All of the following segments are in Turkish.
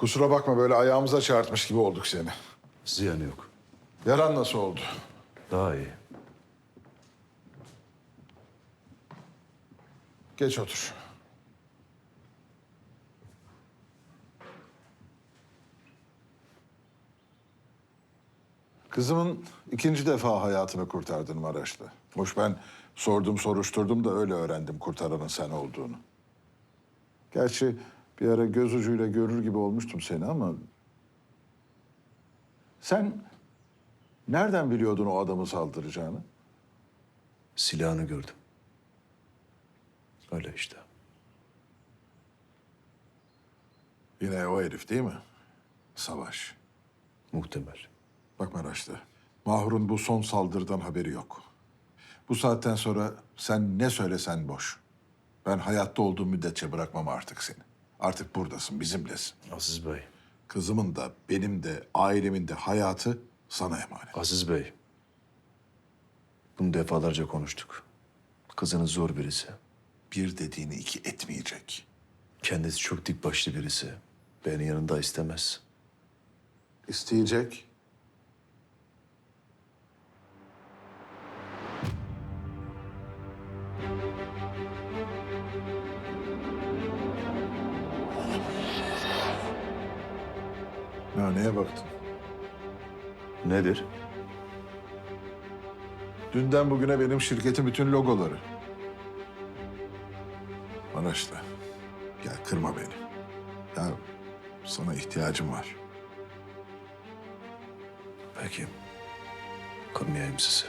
Kusura bakma böyle ayağımıza çarpmış gibi olduk seni. Ziyanı yok. Yaran nasıl oldu? Daha iyi. Geç otur. Kızımın ikinci defa hayatını kurtardın Maraşlı. Hoş ben sordum soruşturdum da öyle öğrendim kurtaranın sen olduğunu. Gerçi bir ara göz ucuyla görür gibi olmuştum seni ama... Sen nereden biliyordun o adamı saldıracağını? Silahını gördüm. Öyle işte. Yine o herif değil mi? Savaş. Muhtemel. Bak Maraşlı, Mahur'un bu son saldırıdan haberi yok. Bu saatten sonra sen ne söylesen boş. Ben hayatta olduğum müddetçe bırakmam artık seni. Artık buradasın, bizimlesin. Aziz Bey. Kızımın da, benim de, ailemin de hayatı sana emanet. Aziz Bey. Bunu defalarca konuştuk. Kızınız zor birisi. Bir dediğini iki etmeyecek. Kendisi çok dik başlı birisi. Beni yanında istemez. İsteyecek. Ya neye baktın? Nedir? Dünden bugüne benim şirketin bütün logoları. Maraşlı, ya kırma beni. Ya sana ihtiyacım var. Peki. Kırmayayım sizi.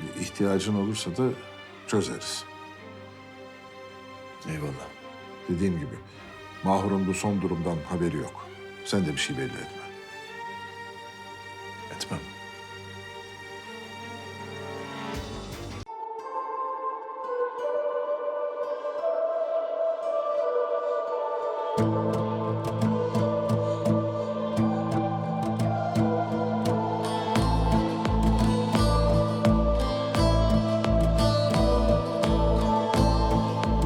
Bir ihtiyacın olursa da çözeriz. Eyvallah. Dediğim gibi Mahur'un bu son durumdan haberi yok. Sen de bir şey belli etme. Etmem.